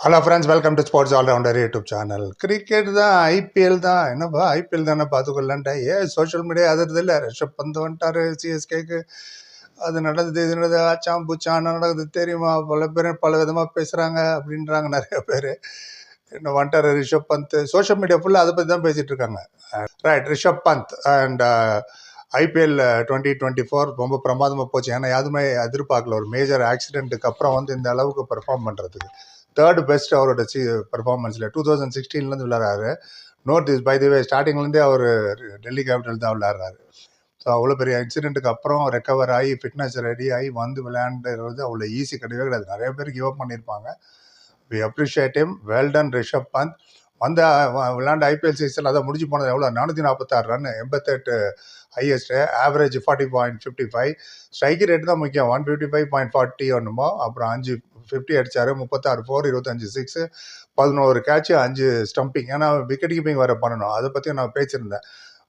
Hello friends welcome to sports allrounder YouTube channel cricket தான் IPL தான் என்னப்பா IPL தானே பார்த்துக்கொள்ளன்ட்டா ஏ சோஷியல் மீடியா அது இல்லை. ரிஷப் பந்த் வந்துட்டாரு சிஎஸ்கேக்கு அது நடந்தது இது நடந்தது ஆச்சாம் பூச்சான் நடக்குது தெரியுமா? பல பேர் பல விதமாக பேசுகிறாங்க அப்படின்றாங்க நிறைய பேர். என்ன வந்துட்டாரு ரிஷப் பந்த்? சோஷியல் மீடியா ஃபுல்லாக அதை பற்றி தான் பேசிகிட்டு இருக்காங்க. Right Rishabh Pant and IPL twenty twenty four ரொம்ப பிரமாதமாக போச்சு. ஏன்னா யாருமே எதிர்பார்க்கல. ஒரு மேஜர் ஆக்சிடெண்ட்டுக்கு அப்புறம் வந்து இந்த அளவுக்கு பெர்ஃபார்ம் பண்ணுறதுக்கு தேர்ட் பெஸ்ட் அவரோட சி பர்ஃபார்மன்ஸில் டூ தௌசண்ட் சிக்ஸ்டீன்லேருந்து விளையாடுறாரு. Note is by the way ஸ்டார்டிங்லேருந்தே அவர் டெல்லி கேபிட்டல் தான் விளையாடுறாரு. ஸோ அவ்வளோ பெரிய இன்சிடென்ட்டுக்கு அப்புறம் ரெக்கவர் ஆகி ஃபிட்னஸ் ரெடி ஆகி வந்து விளையாண்டுறது அவ்வளோ ஈஸி கிடையவே கிடையாது. நிறைய பேர் கிவ் அப் பண்ணியிருப்பாங்க. We appreciate him. Well done Rishabh Pant வந்த வ- விளையாண்ட ஐபிஎல் சீசன் அதை முடிஞ்சு போனது. எவ்வளோ? நானூற்றி நாற்பத்தாறு ரன் எண்பத்தெட்டு highest average forty point fifty five strike rate தான் முக்கியம். One fifty five point forty ஒன்றுமோ அப்புறம் அஞ்சு ஃபிஃப்டி அடித்தார் முப்பத்தாறு ஃபோர் இருபத்தஞ்சு சிக்ஸு பதினோரு கேட்சு அஞ்சு ஸ்டம்பிங் ஏன்னா விக்கெட் கீப்பிங் வேறு பண்ணணும். அதை பற்றி நான் பேசியிருந்தேன்.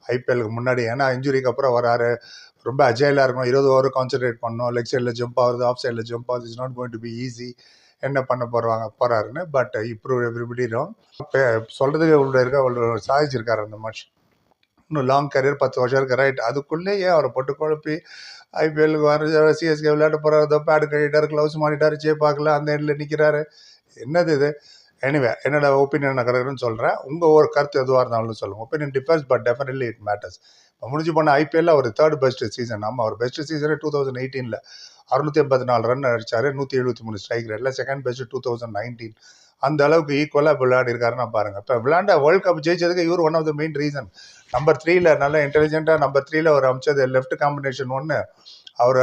ஐபிஎலுக்கு முன்னாடி. ஏன்னா இன்ஜுரிக்கு அப்புறம் வராரு. ரொம்ப அஜைலாக இருக்கணும். இருபது ஓவர் கான்சென்ட்ரேட் பண்ணணும். லெக் சைடில் ஜம்ப் ஆகுது ஆஃப் சைடில் ஜம்ப் ஆகுது it's not going to be easy என்ன பண்ண போகிறாங்க போகிறாருன்னு பட் இப்ரூவ் எவ்ரிபடி சொல்கிறதுக்கு இவ்வளோ இருக்க அவ்வளோ சாதிச்சிருக்காரு அந்த மனுஷன். இன்னும் லாங் கரியர் பத்து வருஷம் இருக்கு. ரைட் அதுக்குள்ளேயே அவரை போட்டு குழப்பி ஐபிஎல்லுக்கு வர சிஎஸ்கே விளையாட போகிறார் பேடு கழிட்டார் க்ளவுஸ் மாட்டிட்டார் சே பார்க்கல அந்த எண்டில் நிற்கிறாரு என்னது இது? எனிவே என்னோட ஒப்பீனியன் நான் கிடக்குறேன்னு சொல்கிறேன் உங்கள் ஒரு கருத்து எதுவாக இருந்தாலும் சொல்லுங்கள் opinion differs but definitely it matters இப்போ முடிஞ்சு போன ஐபிஎல்ல ஒரு தேர்ட் பெஸ்ட் சீசன் நம்ம ஒரு பெஸ்ட் சீசனே டூ தௌசண்ட் எயிட்டீனில் அறுநூற்றி எண்பத்தி நாலு ரன் அடித்தார் நூற்றி எழுபத்தி மூணு ஸ்ட்ரைக் ரேட்டில் second best two thousand nineteen அந்த அளவுக்கு ஈக்குவலாக விளையாடி இருக்காருன்னா பாருங்கள் இப்போ விளையாண்ட வேர்ல்ட் கப் ஜெயிச்சதுக்கு இவர் one of the main reason number த்ரீல நல்ல இன்டெலிஜென்ட்டாக நம்பர் த்ரீல அவர் அமைச்சது லெஃப்ட் காம்பினேஷன் ஒன்று அவர்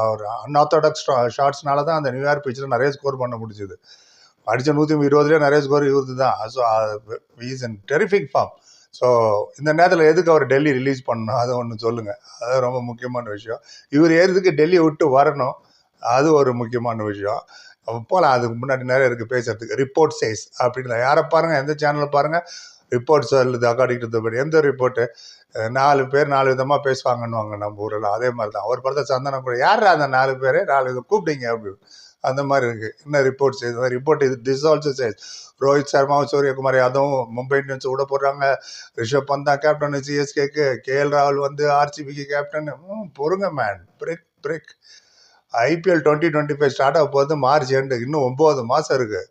அவர் அன்ஆர்த்தடாக்ஸ் ஷார்ட்ஸ்னால தான் அந்த நியூயார்க் பிச்சில் நிறைய ஸ்கோர் பண்ண முடிஞ்சுது. அடித்த நூற்றி இருபதுலேயே நிறைய ஸ்கோர் இவருது தான். So is in terrific form so இந்த நேரத்தில் எதுக்கு அவர் டெல்லி ரிலீஸ் பண்ணணும்? அதை ஒன்று சொல்லுங்கள் அது ரொம்ப முக்கியமான விஷயம். இவர் எதுக்கு டெல்லியை விட்டு வரணும். அது ஒரு முக்கியமான விஷயம். போகலாம் அதுக்கு முன்னாடி நிறைய இருக்குது பேசுகிறதுக்கு ரிப்போர்ட் சைஸ் அப்படின்னு யாரை பாருங்கள் எந்த சேனலில் பாருங்கள் ரிப்போர்ட் சொல்லுது அக்கார்டிங் டு படி எந்த ரிப்போர்ட்டு நாலு பேர் நாலு விதமாக பேசுவாங்கன்னுவாங்க நம்ம ஊரில் அதே மாதிரி தான் ஒரு படத்தை சந்தனம் கூட. யார் அந்த நாலு பேர் நாலு விதம் கூப்பிட்டீங்க அப்படின்னு. அந்த மாதிரி இருக்குது என்ன ரிப்போர்ட் சைஸ் ரிப்போர்ட் இது திஸ் ஆல்சோ சேஸ் ரோஹித் சர்மாவும் சூரியகுமார் யாதவும் மும்பை இந்தியன்ஸ் விட போடுறாங்க. ரிஷப் பந்த் தான் கேப்டன் சிஎஸ்கேக்கு கேஎல் ராகுல் வந்து ஆர்சிபிக்கு கேப்டன் பொறுங்க man break break IPL twenty twenty five start ஆக போகுது. மார்ச் எண்டு இன்னும் ஒம்பது மாதம் இருக்குது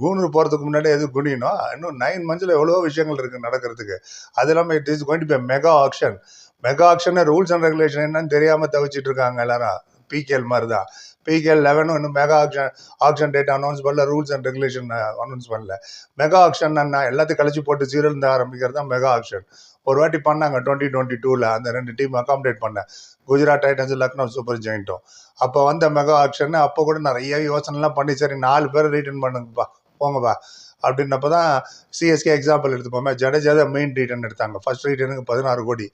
கூனூர் போகிறதுக்கு முன்னாடி எது குனியணும் இன்னும் நைன் மந்த்ஸில் எவ்வளோ விஷயங்கள் இருக்குது நடக்கிறதுக்கு. அது இல்லாமல் it is going to be mega auction mega auction rules and regulation என்னன்னு தெரியாமல் தவிச்சிட்டு இருக்காங்க எல்லாரும். பிகேஎல் மாதிரி தான் பிகேஎல் லெவனும் இன்னும் mega auction auction date announce பண்ணல ரூல்ஸ் அண்ட் ரெகுலேஷன் அனௌன்ஸ் பண்ணல. மெகா ஆக்ஷன் நான் எல்லாத்தையும் கழிச்சு போட்டு ஜீரோலேருந்து ஆரம்பிக்கிறது தான் மெகா ஆக்ஷன் ஒரு வாட்டி பண்ணாங்க டுவெண்ட்டி டுவெண்ட்டி டூவில் அந்த ரெண்டு டீம் அகாமடேட் பண்ணேன் குஜராத் டைட்டன்ஸ் லக்னோ சூப்பர் ஜெயின்ட்டும் அப்போ வந்த மெகா ஆக்ஷன் அப்போ கூட நிறைய யோசனைலாம் பண்ணி சரி நாலு பேர் ரிட்டர்ன் பண்ணுங்கப்பா போங்கப்பா அப்படின்னப்போ தான் சிஎஸ்கே எக்ஸாம்பிள் எடுத்துப்போமே. ஜடேஜா தான் மெயின் ரீட்டன் எடுத்தாங்க. ஃபர்ஸ்ட் ரீட்டனுக்கு பதினாறு கோடி.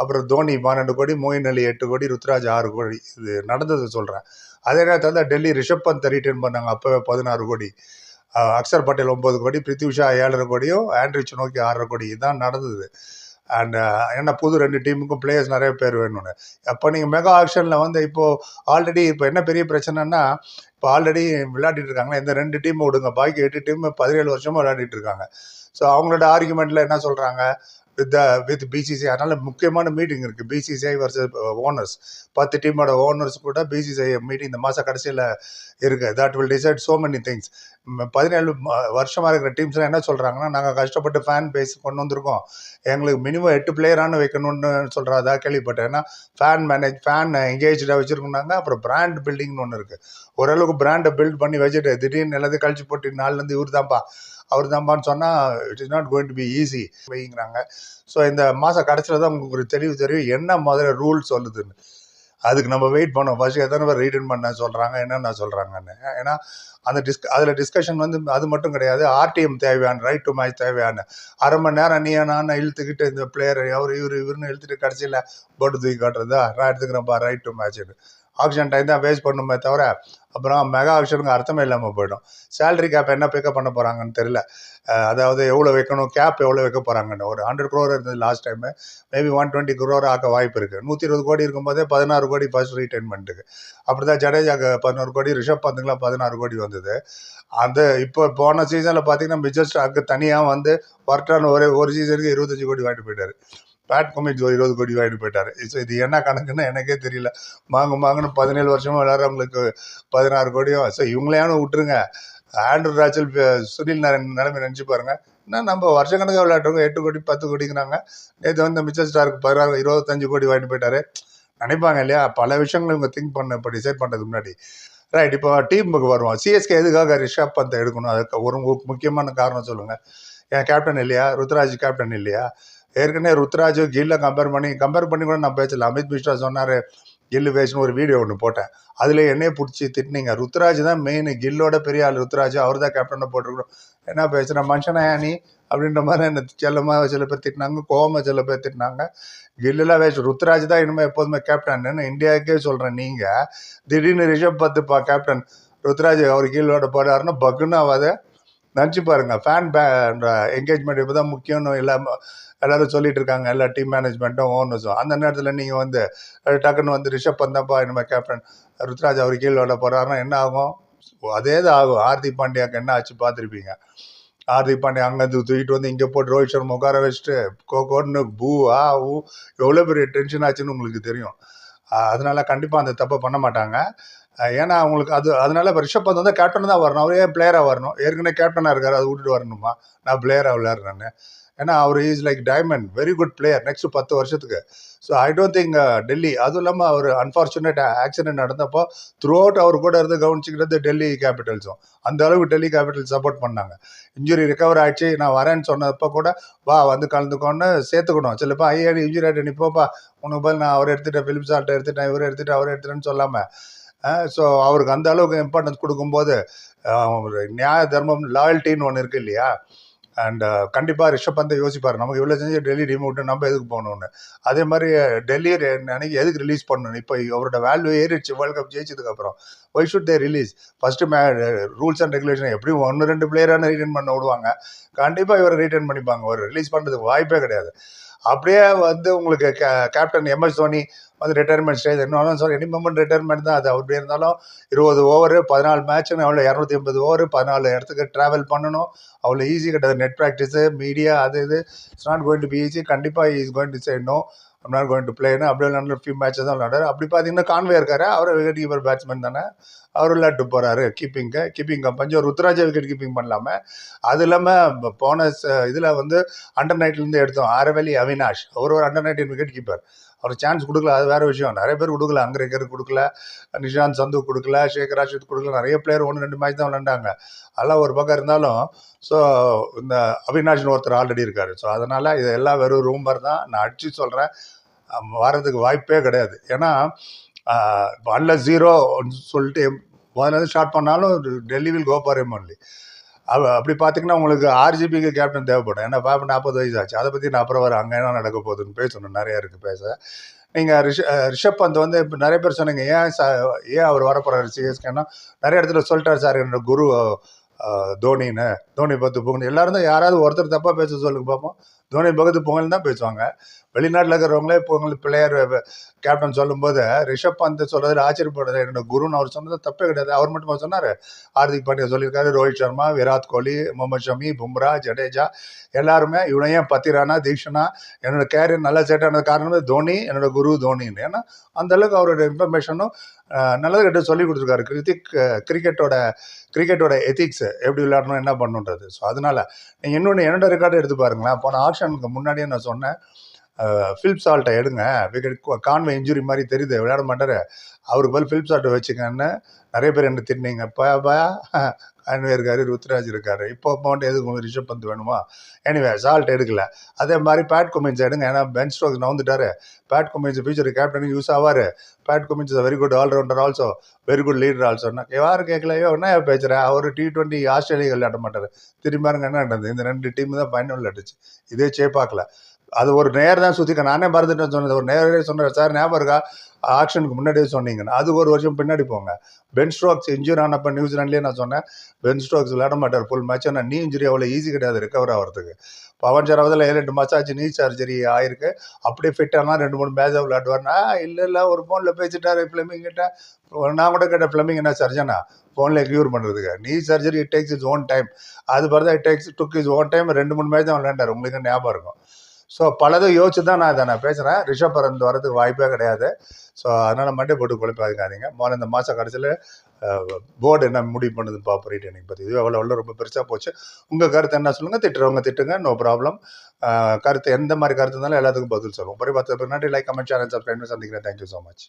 அப்புறம் தோனி பன்னெண்டு கோடி மோயின் அலி எட்டு கோடி ருத்ராஜ் ஆறு கோடி. இது நடந்தது சொல்கிறேன் அதே நேரத்தில் தான் டெல்லி ரிஷப் பந்த் ரிட்டர்ன் பண்ணாங்க. அப்போவே பதினாறு கோடி. அக்ஷர் அக்சர் பட்டேல் ஒம்பது கோடி பிருத்வி ஏழரை கோடியும் ஆண்ட்ரிச் நோக்கி ஆறரை கோடி. இதுதான் நடந்தது. அண்ட் uh, ஏன்னா புது ரெண்டு டீமுக்கும் பிளேயர்ஸ் நிறைய பேர் வேணும்னு. அப்போ நீங்கள் மெகா ஆக்ஷனில் வந்து இப்போது ஆல்ரெடி இப்போ என்ன பெரிய பிரச்சனைனா இப்போ ஆல்ரெடி விளையாடிட்டு இருக்காங்களா இந்த ரெண்டு டீம் விடுங்க. பாக்கி எட்டு டீம் பதினேழு வருஷமாக விளையாடிட்டு இருக்காங்க. ஸோ அவங்களோட ஆர்குமெண்ட்டில் என்ன சொல்கிறாங்க வித் வித் பிசிசிஐ அதனால் முக்கியமான மீட்டிங் இருக்குது பிசிசிஐ வர்சஸ் ஓனர்ஸ் பத்து டீமோட ஓனர்ஸ் கூட பிசிசிஐ மீட்டிங் இந்த மாதம் கடைசியில் இருக்குது that will decide so many things பதினேழு வருஷமாக இருக்கிற டீம்ஸ்லாம் என்ன சொல்கிறாங்கன்னா நாங்கள் கஷ்டப்பட்டு ஃபேன் பேஸ் கொண்டு வந்திருக்கோம். எங்களுக்கு மினிமம் எட்டு பிளேயரானு வைக்கணும்னு சொல்கிறதா கேள்விப்பட்டேன். ஏன்னா ஃபேன் மேனேஜ் ஃபேன் எங்கேஜாக வச்சுருக்கோம்னாங்க அப்புறம் பிராண்ட் பில்டிங்னு ஒன்று இருக்குது ஓரளவுக்கு பிராண்டை பில்ட் பண்ணி வச்சுட்டு திடீர்னு எல்லாத்தையும் கழிச்சு போட்டு நாள்லேருந்து இவர் தான்ப்பா அவர் தான்ப்பான்னு சொன்னால் it is not going to be easy வைங்கிறாங்க so இந்த மாதம் கடைசியில் தான் உங்களுக்கு ஒரு தெளிவு தெரியும் என்ன முதல்ல ரூல் சொல்லுதுன்னு. அதுக்கு நம்ம வெயிட் பண்ணோம். ஃபர்ஸ்ட் எத்தனை பேர் ரீடன் பண்ண சொல்கிறாங்க என்னென்ன சொல்கிறாங்கன்னு ஏன்னா அந்த டிஸ்க அதில் டிஸ்கஷன் வந்து அது மட்டும் கிடையாது. ஆர்டிஎம் தேவையான ரைட் டு மேட்ச் தேவையான. அரை மணி நேரம் நீ நான் இழுத்துக்கிட்டு இந்த பிளேயர் அவர் இவர் இவருன்னு இழுத்துட்டு கடைசியில் போட்டு தூக்கி காட்டுறதா? நான் எடுத்துக்கிறேன்ப்பா ரைட் டு மேட்ச்னு ஆக்ஷன் டைம் தான் வேஸ்ட் பண்ணுமே தவிர அப்புறம் மெகா ஆக்ஷனுக்கு அர்த்தமே இல்லாமல் போயிடும். சேலரி கேப் என்ன பிக்கப் பண்ண போகிறாங்கன்னு தெரியல. அதாவது எவ்வளோ வைக்கணும் கேப் எவ்வளோ வைக்க போகிறாங்கன்னு ஒரு ஹண்ட்ரட் குரோர் இருந்தது last time maybe one twenty crore ஆக்க வாய்ப்பு இருக்குது நூற்றி இருபது கோடி இருக்கும்போதே பதினாறு கோடி ஃபர்ஸ்ட் ரீட்டைன்மெண்ட்டுக்கு அப்படி தான் ஜடேஜாக்கு பதினோரு கோடி ரிஷப் பந்துங்களாம் பதினாறு கோடி வந்தது. அந்த இப்போ போன சீசனில் பார்த்தீங்கன்னா மிச்சர் ஸ்டாக்கு தனியாக வந்து ஒர்ட்டான ஒரே ஒரு சீசனுக்கு இருபத்தஞ்சி கோடி வாங்கிட்டு போயிட்டார். பேட் கொமிட்ஸ் ஒரு இருபது கோடி வாங்கிட்டு போயிட்டாரு. இது என்ன கணக்குன்னு எனக்கே தெரியல. வாங்க மாங்குன்னு பதினேழு வருஷமா விளையாடுறவங்களுக்கு பதினாறு கோடியும் ஸோ இவங்களையான விட்டுருங்க. ஆண்ட்ரூ ராச்சல் சுனில் நாராயண் நிலைமை நினச்சி பாருங்க. என்ன நம்ம வருஷ கணக்காக விளையாடுறவங்க எட்டு கோடி பத்து கோடிங்கிறாங்க. நேற்று வந்து மிச்சர் ஸ்டாருக்கு பதினாறு இருபத்தஞ்சு கோடி வாங்கிட்டு போயிட்டாரு. நினைப்பாங்க இல்லையா? பல விஷயங்கள் இவங்க திங்க் பண்ண இப்போ டிசைட் பண்ணுறதுக்கு முன்னாடி. ரைட் இப்போ டீமுக்கு வருவோம். சிஎஸ்கே எதுக்காக ரிஷப் பந்தை எடுக்கணும்? அதுக்கு ஒரு முக்கியமான காரணம் சொல்லுங்கள் என் கேப்டன் இல்லையா? ருத்ராஜ் கேப்டன் இல்லையா? ஏற்கனவே ருத்ராஜ் கில்ல கம்பேர் பண்ணி கம்பேர் பண்ணி கூட நான் பேசல. அமித் மிஸ்ரா சொன்னார் கில்லு பேசுன்னு ஒரு வீடியோ ஒன்று போட்டேன். அதில் என்னையே பிடிச்சி திட்டினீங்க. ருத்ராஜ் தான் மெயின் கில்லோட பெரிய ஆள். ருத்ராஜ் அவர் தான் கேப்டனை போட்டிருக்கணும். என்ன பேசுகிறேன் மனுஷனா நீ? அப்படின்ற மாதிரி என்ன செல்லமாக சில பேர் திட்டினாங்க. கோவமாக சில பேர் திட்டினாங்க. கில்லுலாம் வேஸ்ட் ருத்ராஜ் தான் இனிமேல் எப்போதுமே கேப்டன்னு இந்தியாவுக்கே சொல்கிறேன் நீங்கள் திடீர்னு ரிஷப் பத்துப்பா கேப்டன் ருத்ராஜ் அவர் கீழோட போடாருன்னா பக்குன்னு ஆகாத நினச்சி பாருங்கள் ஃபேன் பே என்கேஜ்மெண்ட் இப்போ தான் முக்கியம்னு எல்லாம் எல்லோரும் சொல்லிட்டு இருக்காங்க எல்லா டீம் மேனேஜ்மெண்ட்டும் ஓனர்ஸும் அந்த நேரத்தில் நீங்கள் வந்து டக்குன்னு வந்து ரிஷப் பந்தப்பா இனிமேல் கேப்டன் ருத்ராஜ் அவர் கீழோட போகிறாருன்னா என்ன ஆகும்? அதே தான் ஆகும். ஹார்திக் பாண்டியாக்கு என்ன ஆச்சு பார்த்துருப்பீங்க. ஹார்திக் பாண்டியா அங்கேருந்து தூக்கிட்டு வந்து இங்கே போட்டு ரோஹித் சர்மா உட்கார வச்சுட்டு கோகோன்னு பூ ஆ ஊ எவ்வளோ பெரிய டென்ஷன் ஆச்சுன்னு உங்களுக்கு தெரியும். அதனால் அதனால கண்டிப்பாக அந்த தப்பை பண்ண மாட்டாங்க. ஏன்னா அவங்களுக்கு அது அதனால இப்போ ரிஷப் பந்த் வந்து கேப்டன் தான் வரணும். அவரே பிளேயராக வரணும். ஏற்கனவே கேப்டனாக இருக்கார். அதை விட்டுட்டு வரணுமா? நான் பிளேயராக விளையாடுறேன்னு. ஏன்னா அவர் is like diamond very good player next பத்து வருஷத்துக்கு. So I don't think Delhi. அதுவும் இல்லாமல் அவர் அன்ஃபார்ச்சுனேட் ஆக்சிடென்ட் நடந்தப்போ த்ரூ அவுட் அவர் கூட இருந்து கவனிச்சுக்கிறது டெல்லி கேபிட்டல்ஸும் அந்த அளவுக்கு டெல்லி கேபிட்டல் சப்போர்ட் பண்ணாங்க. இன்ஜுரி ரிகவர் ஆயிடுச்சு. நான் வரேன்னு சொன்னப்போ கூட வா வந்து கலந்துக்கோன்னு சேர்த்துக்கணும். சிலப்பா ஐயா இன்ஜுரி ஆகிட்டு நிப்போப்பா உனக்கு பதில் நான் அவரை எடுத்துட்டேன். பிலிப்ஸ் சால்ட்டை எடுத்துட்டேன். இவரை எடுத்துட்டேன் அவரை எடுத்துட்டேன்னு சொல்லாமல் ஸோ அவருக்கு அந்த அளவுக்கு இம்பார்ட்டன்ஸ் கொடுக்கும்போது ஒரு நியாய தர்மம் லாயல்ட்டின்னு ஒன்று இருக்குது இல்லையா? அண்ட் கண்டிப்பாக ரிஷப் பந்தை யோசிப்பார் நமக்கு இவ்வளோ செஞ்சு டெல்லி டீம் விட்டு நம்ம எதுக்கு போகணும்னு? அதே மாதிரி டெல்லி அன்னைக்கு எதுக்கு ரிலீஸ் பண்ணணும்? இப்போ அவரோட வேல்யூ ஏறிடுச்சு world cup ஜெயிச்சதுக்கப்புறம் why should they release first may rules and regulation எப்படியும் ஒன்று ரெண்டு பிளேயரான ரிட்டர்ன் பண்ண விடுவாங்க. கண்டிப்பாக இவரை ரிட்டர்ன் பண்ணிப்பாங்க. ஒரு ரிலீஸ் பண்ணுறதுக்கு வாய்ப்பே கிடையாது. அப்படியே வந்து உங்களுக்கு கே கேப்டன் எம்எஸ் தோனி வந்து ரிட்டையர்மெண்ட் ஸ்டேஜ் என்ன சார் எனி மூமெண்ட் ரிட்டையர்மெண்ட் தான் அது. அப்படி இருந்தாலும் இருபது ஓவரு பதினாலு மேட்ச்னு அவ்வளோ இரநூத்தி ஐம்பது ஓவரு பதினாலு இடத்துக்கு ட்ராவல் பண்ணணும். அவ்வளோ ஈஸி கிடையாது. நெட் ப்ராக்டிஸு மீடியா அது இது. It's not going to be easy கண்டிப்பாக is going to say no I'm not going to பிளேன்னு அப்படியே விளாண்டு ஃபியூ மேட்சஸ் தான் விளாண்டாரு அப்படி பார்த்தீங்கன்னா கான்வே இருக்காரு. அவர் விக்கெட் கீப்பர் பேட்ஸ்மேன் தானே. அவர் விளையாட்டு போகிறாரு கீப்பிங்க்கு கீப்பிங் பஞ்சம் ருத்ராஜா விக்கெட் கீப்பிங் பண்ணலாமே. அது இல்லாமல் போன இதில் வந்து அண்டர் நைட்லேருந்து எடுத்தோம். ஆரவலி அவினாஷ். அவர் ஒரு அண்டர் நைன்டீன் விக்கெட் கீப்பர் அவர் சான்ஸ் கொடுக்கல அது வேற விஷயம். நிறைய பேர் கொடுக்கல அங்கரேக்கர் கொடுக்கல நிஷாந்த் சந்து கொடுக்கல ஷேக் ராஷித் கொடுக்கல நிறைய பிளேயர் ஒன்று ரெண்டு மேட்ச் தான் விளையாண்டாங்க. அதெல்லாம் ஒரு பக்கம் இருந்தாலும் ஸோ இந்த அவினாஷ்னு ஒருத்தர் ஆல்ரெடி இருக்கார். ஸோ அதனால் இது எல்லாம் வெறும் ரூமர் தான். நான் அடிச்சு சொல்கிறேன் வர்றதுக்கு வாய்ப்பே கிடையாது. ஏன்னா அல்ல ஜீரோ சொல்லிட்டு முதல்ல ஸ்டார்ட் பண்ணாலும் டெல்லி வில் கோ எம் ஒன்லி அப்படி பார்த்தீங்கன்னா உங்களுக்கு ஆர்ஜிபிக்கு கேப்டன் தேவைப்படும். ஏன்னா பாப்பா நாற்பது வயசு ஆச்சு. அதை பற்றி நான் அப்புறம் வர அங்கே என்ன நடக்க போகுதுன்னு பேசணும் நிறையா இருக்குது பேச. நீங்கள் ரிஷ ரிஷப் பந்த் வந்து இப்போ நிறைய பேர் சொன்னீங்க. ஏன் சா ஏன் அவர் வரப்போகிறார் சிஎஸ்கேன்னா நிறைய இடத்துல சொல்லிட்டார் சார் என்னோட குரு தோனின்னு. தோனி பத்து பொங்கல் எல்லாரும் தான் யாராவது ஒருத்தர் தப்பாக பேச சொல்லுங்க பார்ப்போம் தோனி பகத்து பொங்கல் தான் பேசுவாங்க. வெளிநாட்டில் இருக்கிறவங்களே பொங்கல் பிளேயர் கேப்டன் சொல்லும்போது ரிஷப் பந்த் சொல்றது ஆச்சரியப்படுறது என்னோட குருன்னு அவர் சொன்னது தப்பே கிடையாது. அவர் மட்டுமா சொன்னார்? ஹார்திக் பாண்டியா சொல்லியிருக்காரு ரோஹித் சர்மா விராட் கோலி முகமது ஷமி பும்ரா ஜடேஜா எல்லாருமே இவனையும் ஏன் பத்திரானா தீக்ஷனா என்னோட கேரியர் நல்லா செட் ஆனது காரணமே தோனி என்னோட குரு தோனின்னு. ஏன்னா அந்த அளவுக்கு அவரோட இன்ஃபர்மேஷனும் நல்லது கிட்ட சொல்லி கொடுத்துருக்காரு. கிரித்திக் கிரிக்கெட்டோட கிரிக்கெட்டோட எத்திக்ஸ் எப்படி விளையாடணும் என்ன பண்ணணுன்றது ஸோ அதனால நீங்கள் இன்னொன்று என்னோட ரெக்கார்டு எடுத்து பாருங்களேன். போன ஃபேஷனுக்கு முன்னாடியே நான் சொன்னேன். ஃபிலிப் சால்ட்டை எடுங்க. விக்கெட் கான்வே இன்ஜுரி மாதிரி தெரியுது. விளையாட மாட்டார். அவருக்கு பதில் ஃபிலிப் சால்ட்டை வச்சுக்கன்னு நிறைய பேர் என்ன திட்டினீங்க. இப்போ கான்வே இருக்காரு ருத்ராஜ் இருக்காரு. இப்போ போன்ட்டு எதுக்கு ரிஷப் பந்த் வேணுமா? எனிவே சால்ட் எடுக்கல. அதே மாதிரி பேட் கொமின்ஸ் எடுங்க. ஏன்னா பென் ஸ்டோக்ஸ் நவுந்துட்டாரு. பேட் கொமின்ஸ் ஃபியூச்சர் கேப்டனுக்கு யூஸ் ஆவார். Pat Cummins very good allrounder also very good leader also யாரும் கேட்கலையோ? என்ன பேசுகிற அவர் டி டுவெண்ட்டி ஆஸ்திரேலியா விளையாட மாட்டார். திரும்பி பாருங்க என்ன நடந்தது? இந்த ரெண்டு டீம் தான் ஃபைனல் விளையாடுச்சு இதே சேப்பாக்கல அது ஒரு நேர் தான் சுற்றிக்க நானே மறந்துட்டேன் சொன்னது ஒரு நேரே சொன்னேன் சார் ஞாபகம் இருக்கா? ஆக்ஷனுக்கு முன்னாடியே சொன்னீங்கன்னு அது ஒரு வருஷம் பின்னாடி போங்க. பென் ஸ்ட்ரோக்ஸ் இன்ஜூரி ஆனப்போ நியூசிலாண்ட்லேயே நான் சொன்னேன் பென் ஸ்ட்ரோக்ஸ் விளையாட மாட்டார் ஃபுல் மேட்ச் ஆனால் நீ இன்ஜுரி அவ்வளோ ஈஸி கிடையாது ரெக்கவர் ஆகிறதுக்கு பவன் சரவதில் ஏழு எட்டு மாதம் ஆச்சு நீ சர்ஜரி ஆயிருக்கு. அப்படியே ஃபிட் ஆனால் ரெண்டு மூணு மேட்ச் விளையாடுவார்னா இல்லை இல்லை ஒரு ஃபோனில் பேசிட்டாரு ஃபிளமிங் கிட்ட. நான் கூட கேட்டேன் ஃபிளமிங் என்ன சர்ஜனா ஃபோனில் க்யூர் பண்ணுறதுக்கு நீ surgery it takes is own time அது மாதிரி it takes took is own time ரெண்டு மூணு மேட்ச் தான் விளையாண்டார். உங்களுக்கு ஞாபகம் இருக்கும். ஸோ பலதும் யோசிச்சு தான் நான் இதை நான் பேசுகிறேன் ரிஷப் பரந்த் வரதுக்கு வாய்ப்பே கிடையாது. ஸோ அதனால் மண்டே போட்டு குழப்பாதுக்காதீங்க. முதல்ல இந்த மாதம் கடைசியில் போர்டு என்ன முடிவு பண்ணுது பார்ப்போம் எனக்கு பற்றி இது எவ்வளோ எவ்வளோ ரொம்ப பெருசாக போச்சு. உங்கள் கருத்து என்ன சொல்லுங்கள் திட்டுறவங்க திட்டுங்க. நோ ப்ராப்ளம் கருத்து எந்த மாதிரி கருத்து இருந்தாலும் எல்லாத்துக்கும் பதில் சொல்லுவோம். பரி பத்து நன்றி லைக் கமெண்ட் சேனல் சப்ஸ்கிரைப் சந்திக்கிறேன். Thank you so much